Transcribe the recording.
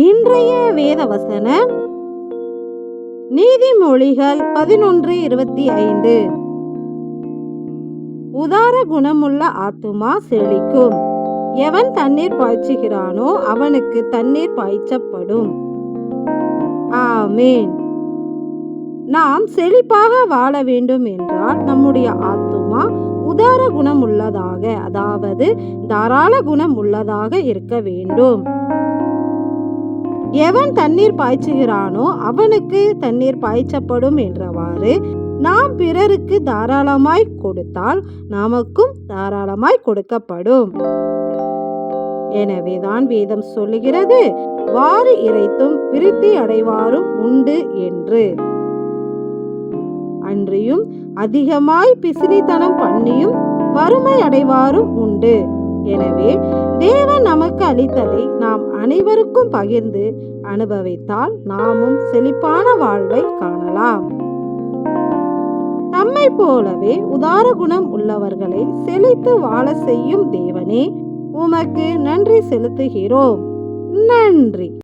இன்றைய வேத நீதிமொழிகள் பதினொன்று இருபத்தி ஐந்து. உதார குணமுள்ள ஆத்துமா செழிக்கும். எவன் தண்ணீர் பாய்ச்சுகிறானோ அவனுக்கு தண்ணீர் பாய்ச்சப்படும். ஆமேன். நாம் செழிப்பாக வாழ வேண்டும் என்றால் நம்முடைய ஆத்துமா உதார குணம் உள்ளதாக அதாவது தாராள குணம் உள்ளதாக இருக்க வேண்டும். எவன் தண்ணீர் பாய்ச்சுகிறானோ அவனுக்கு தண்ணீர் பாய்ச்சப்படும் என்றவாறு நாம் பிறருக்கு தாராளமாய் கொடுத்தால் நமக்கும் தாராளமாய் கொடுக்கப்படும். எனவேதான் வேதம் சொல்லுகிறது வாரி இறைத்தும் விருத்தி அடைவாரும் உண்டு என்று. அன்றியும் அதிகமாய் பிசினித்தனம் பண்ணியும் வறுமை அடைவாரும் உண்டு. எனவே தேவன் நமக்கு அளித்ததை நாம் அனைவருக்கும் பகிர்ந்து அனுபவித்தால் நாமும் செழிப்பான வாழ்வை காணலாம். நம்மை போலவே உதார குணம் உள்ளவர்களை செழித்து வாழ செய்யும் தேவனே உமக்கு நன்றி செலுத்துகிறோம். நன்றி.